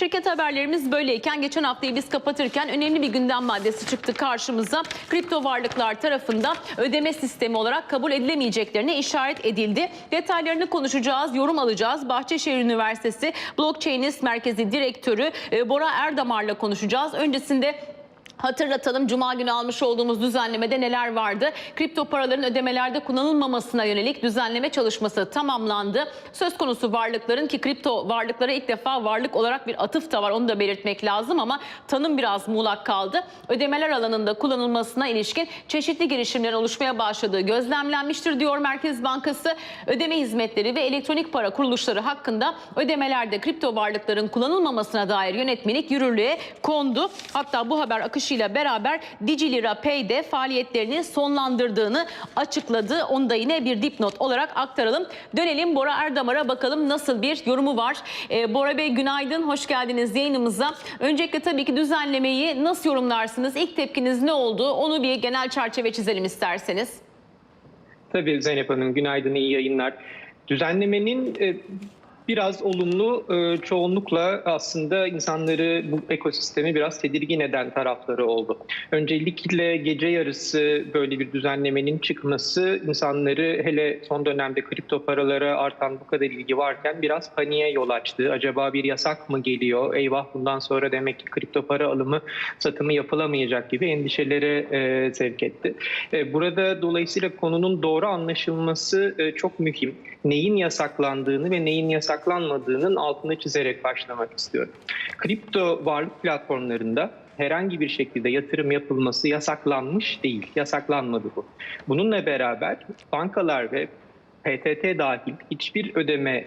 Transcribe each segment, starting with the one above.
Şirket haberlerimiz böyleyken geçen haftayı biz kapatırken önemli bir gündem maddesi çıktı karşımıza. Kripto varlıklar tarafından ödeme sistemi olarak kabul edilemeyeceklerine işaret edildi. Detaylarını konuşacağız, yorum alacağız. Bahçeşehir Üniversitesi Blockchainist Merkezi Direktörü e, Bora Erdamar'la konuşacağız. Öncesinde Hatırlatalım Cuma günü almış olduğumuz düzenlemede neler vardı? Kripto paraların ödemelerde kullanılmamasına yönelik düzenleme çalışması tamamlandı. Söz konusu varlıkların ki kripto varlıklara ilk defa varlık olarak bir atıf da var onu da belirtmek lazım ama tanım biraz muğlak kaldı. Ödemeler alanında kullanılmasına ilişkin çeşitli girişimlerin oluşmaya başladığı gözlemlenmiştir diyor Merkez Bankası. Ödeme hizmetleri ve elektronik para kuruluşları hakkında ödemelerde kripto varlıkların kullanılmamasına dair yönetmelik yürürlüğe kondu. Hatta bu haber akışıyla beraber DigiLira Pay'de faaliyetlerini sonlandırdığını açıkladı. Onu da yine bir dipnot olarak aktaralım. Dönelim Bora Erdamar'a bakalım nasıl bir yorumu var. Ee, Bora Bey günaydın, hoş geldiniz yayınımıza. Öncelikle tabii ki düzenlemeyi nasıl yorumlarsınız? İlk tepkiniz ne oldu? Onu bir genel çerçeve çizelim isterseniz. Tabii Zeynep Hanım günaydın iyi yayınlar. Düzenlemenin e, biraz olumlu e, çoğunlukla aslında insanları bu ekosistemi biraz tedirgin eden tarafları oldu. Öncelikle gece yarısı böyle bir düzenlemenin çıkması insanları hele son dönemde kripto paralara artan bu kadar ilgi varken biraz paniğe yol açtı. Acaba bir yasak mı geliyor? Eyvah bundan sonra demek ki kripto para alımı satımı yapılamayacak gibi endişelere e, sevk etti. E, burada dolayısıyla konunun doğru anlaşılması çok mühim. Neyin yasaklandığını ve neyin yasaklanmadığının altını çizerek başlamak istiyorum. Kripto varlık platformlarında herhangi bir şekilde yatırım yapılması yasaklanmış değil. Yasaklanmadı bu. Bununla beraber bankalar ve PTT dahil hiçbir ödeme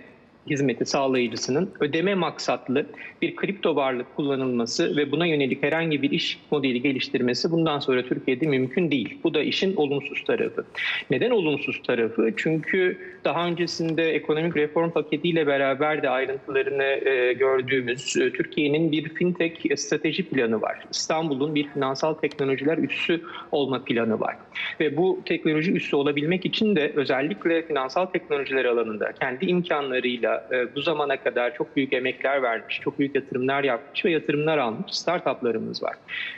hizmeti sağlayıcısının ödeme maksatlı bir kripto varlık kullanılması ve buna yönelik herhangi bir iş modeli geliştirmesi bundan sonra Türkiye'de mümkün değil. Bu da işin olumsuz tarafı. Neden olumsuz tarafı? Çünkü daha öncesinde ekonomik reform paketiyle beraber de ayrıntılarını e, gördüğümüz e, Türkiye'nin bir fintech strateji planı var. İstanbul'un bir finansal teknolojiler üssü olma planı var. Ve bu teknoloji üssü olabilmek için de özellikle finansal teknolojiler alanında kendi imkanlarıyla e, bu zamana kadar çok büyük emekler vermiş, çok büyük yatırımlar yapmış ve yatırımlar almış startuplarımız var.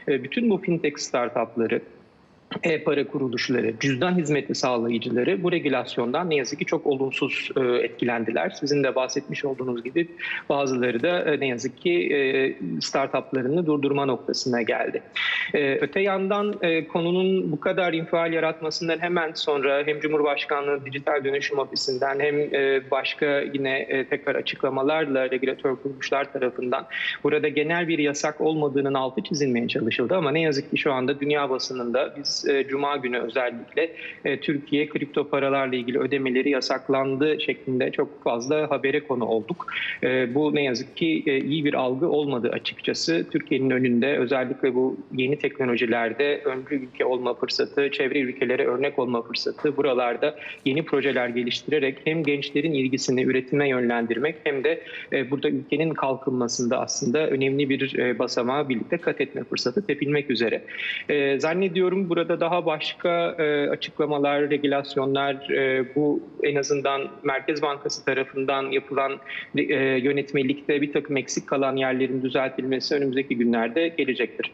E, bütün bu fintech startupları e-para kuruluşları, cüzdan hizmeti sağlayıcıları bu regülasyondan ne yazık ki çok olumsuz e, etkilendiler. Sizin de bahsetmiş olduğunuz gibi bazıları da e, ne yazık ki e, startuplarını durdurma noktasına geldi. Öte yandan konunun bu kadar infial yaratmasından hemen sonra hem Cumhurbaşkanlığı Dijital Dönüşüm Ofisi'nden hem başka yine tekrar açıklamalarla regülatör kuruluşlar tarafından burada genel bir yasak olmadığının altı çizilmeye çalışıldı ama ne yazık ki şu anda dünya basınında biz e, Cuma günü özellikle e, Türkiye kripto paralarla ilgili ödemeleri yasaklandı şeklinde çok fazla habere konu olduk. E, bu ne yazık ki iyi bir algı olmadı açıkçası. Türkiye'nin önünde özellikle bu yeni teknolojilerde öncü ülke olma fırsatı, çevre ülkelere örnek olma fırsatı, buralarda yeni projeler geliştirerek hem gençlerin ilgisini üretime yönlendirmek hem de burada ülkenin kalkınmasında aslında önemli bir e, basamağa birlikte kat etme fırsatı tepilmek üzere. Zannediyorum burada daha başka e, açıklamalar, regülasyonlar e, bu en azından Merkez Bankası tarafından yapılan e, yönetmelikte bir takım eksik kalan yerlerin düzeltilmesi önümüzdeki günlerde gelecektir.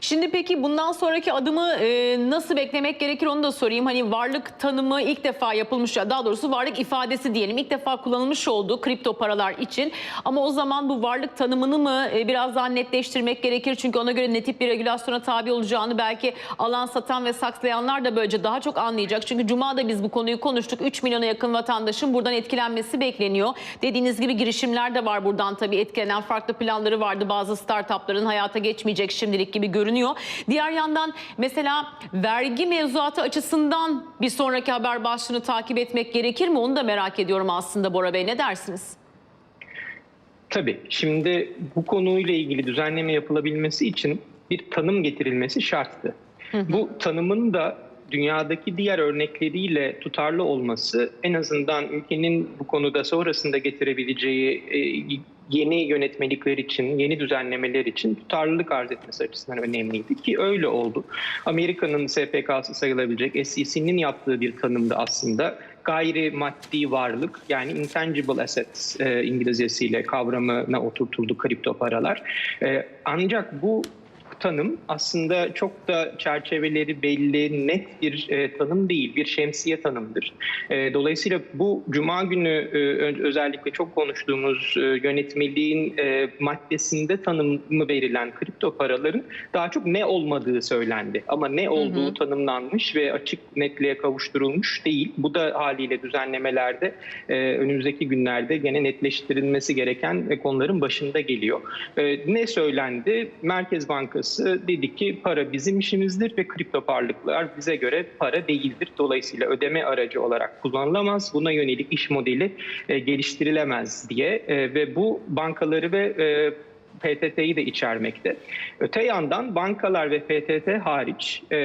Şimdi peki bundan sonraki adımı e, nasıl beklemek gerekir onu da sorayım. Hani varlık tanımı ilk defa yapılmış, daha doğrusu varlık ifadesi diyelim ilk defa kullanılmış olduğu kripto paralar için. Ama o zaman bu varlık tanımını mı e, biraz daha netleştirmek gerekir? Çünkü ona göre ne tip bir regülasyona tabi olacağını belki alan satan ve saklayanlar da böylece daha çok anlayacak. Çünkü Cuma'da biz bu konuyu konuştuk. 3 milyona yakın vatandaşın buradan etkilenmesi bekleniyor. Dediğiniz gibi girişimler de var buradan tabii etkilenen farklı planları vardı. Bazı startupların hayata geçmeyecek şimdilik gibi görünüyor. Diğer yandan mesela vergi mevzuatı açısından bir sonraki haber başlığını takip etmek gerekir mi? Onu da merak ediyorum aslında Bora Bey. Ne dersiniz? Tabii. Şimdi bu konuyla ilgili düzenleme yapılabilmesi için bir tanım getirilmesi şarttı. Bu tanımın da dünyadaki diğer örnekleriyle tutarlı olması en azından ülkenin bu konuda sonrasında getirebileceği e, yeni yönetmelikler için, yeni düzenlemeler için tutarlılık arz etmesi açısından önemliydi ki öyle oldu. Amerika'nın SPK'sı sayılabilecek SEC'nin yaptığı bir tanımda aslında gayri maddi varlık yani intangible assets e, İngilizcesiyle kavramına oturtuldu kripto paralar. E, ancak bu tanım aslında çok da çerçeveleri belli, net bir e, tanım değil, bir şemsiye tanımdır. E, dolayısıyla bu Cuma günü e, özellikle çok konuştuğumuz e, yönetmeliğin e, maddesinde tanımı verilen kripto paraların daha çok ne olmadığı söylendi. Ama ne olduğu tanımlanmış ve açık netliğe kavuşturulmuş değil. Bu da haliyle düzenlemelerde e, önümüzdeki günlerde gene netleştirilmesi gereken e, konuların başında geliyor. E, ne söylendi? Merkez Bankası dedi ki para bizim işimizdir ve kripto varlıklar bize göre para değildir. Dolayısıyla ödeme aracı olarak kullanılamaz. Buna yönelik iş modeli e, geliştirilemez diye E, ve bu bankaları ve e, PTT'yi de içermekte. Öte yandan bankalar ve PTT hariç e,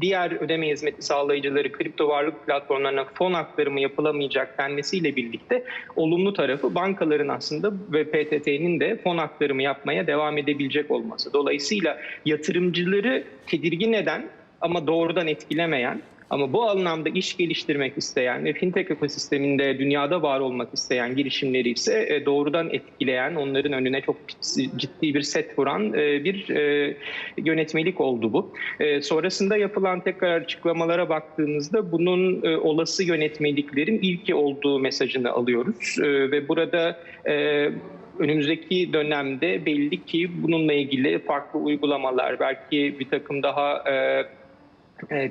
diğer ödeme hizmeti sağlayıcıları kripto varlık platformlarına fon aktarımı yapılamayacak denmesiyle birlikte olumlu tarafı bankaların aslında ve PTT'nin de fon aktarımı yapmaya devam edebilecek olması. Dolayısıyla yatırımcıları tedirgin eden ama doğrudan etkilemeyen ama bu anlamda iş geliştirmek isteyen ve fintech ekosisteminde dünyada var olmak isteyen girişimleri ise e, doğrudan etkileyen, onların önüne çok ciddi bir set vuran e, bir e, yönetmelik oldu bu. Sonrasında yapılan tekrar açıklamalara baktığımızda bunun olası yönetmeliklerin ilki olduğu mesajını alıyoruz. Ve burada önümüzdeki dönemde belli ki bununla ilgili farklı uygulamalar, belki bir takım daha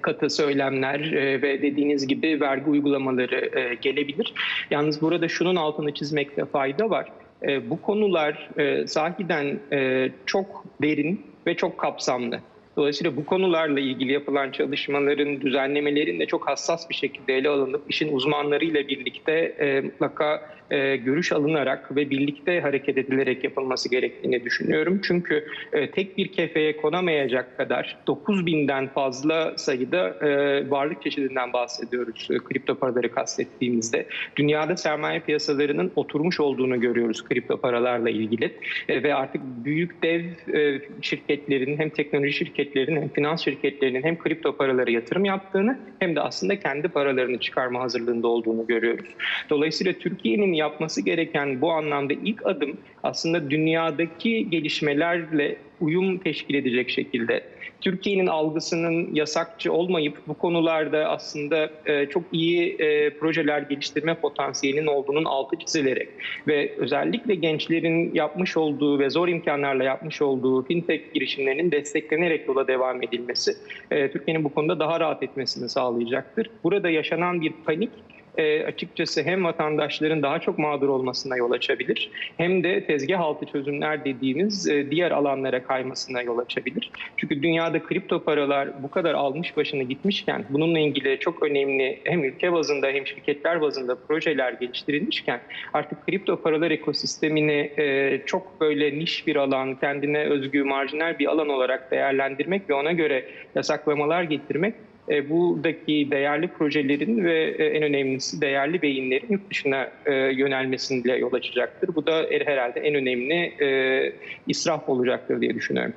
katı söylemler e, ve dediğiniz gibi vergi uygulamaları e, gelebilir. Yalnız burada şunun altını çizmekte fayda var. E, Bu konular e, sahiden e, çok derin ve çok kapsamlı. Dolayısıyla bu konularla ilgili yapılan çalışmaların, düzenlemelerin de çok hassas bir şekilde ele alınıp işin uzmanlarıyla birlikte e, mutlaka e, görüş alınarak ve birlikte hareket edilerek yapılması gerektiğini düşünüyorum. Çünkü e, tek bir kefeye konamayacak kadar 9000'den fazla sayıda e, varlık çeşidinden bahsediyoruz e, kripto paraları kastettiğimizde. Dünyada sermaye piyasalarının oturmuş olduğunu görüyoruz kripto paralarla ilgili E, ve artık büyük dev e, şirketlerin hem teknoloji şirketlerinin hem finans şirketlerinin hem kripto paralara yatırım yaptığını hem de aslında kendi paralarını çıkarma hazırlığında olduğunu görüyoruz. Dolayısıyla Türkiye'nin yapması gereken bu anlamda ilk adım aslında dünyadaki gelişmelerle uyum teşkil edecek şekilde Türkiye'nin algısının yasakçı olmayıp bu konularda aslında e, çok iyi e, projeler geliştirme potansiyelinin olduğunun altı çizilerek ve özellikle gençlerin yapmış olduğu ve zor imkanlarla yapmış olduğu fintech girişimlerinin desteklenerek yola devam edilmesi e, Türkiye'nin bu konuda daha rahat etmesini sağlayacaktır. Burada yaşanan bir panik e, açıkçası hem vatandaşların daha çok mağdur olmasına yol açabilir hem de tezgah altı çözümler dediğimiz e, diğer alanlara kaymasına yol açabilir. Çünkü dünyada kripto paralar bu kadar almış başını gitmişken bununla ilgili çok önemli hem ülke bazında hem şirketler bazında projeler geliştirilmişken artık kripto paralar ekosistemini e, çok böyle niş bir alan, kendine özgü marjinal bir alan olarak değerlendirmek ve ona göre yasaklamalar getirmek e, buradaki değerli projelerin ve e, en önemlisi değerli beyinlerin yurt dışına e, yönelmesine yol açacaktır. Bu da er- herhalde en önemli e, israf olacaktır diye düşünüyorum.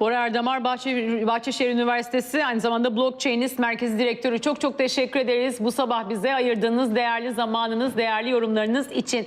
Bora Erdemar Bahçe, Bahçeşehir Üniversitesi aynı zamanda Blockchainist Merkezi Direktörü çok çok teşekkür ederiz bu sabah bize ayırdığınız değerli zamanınız, değerli yorumlarınız için.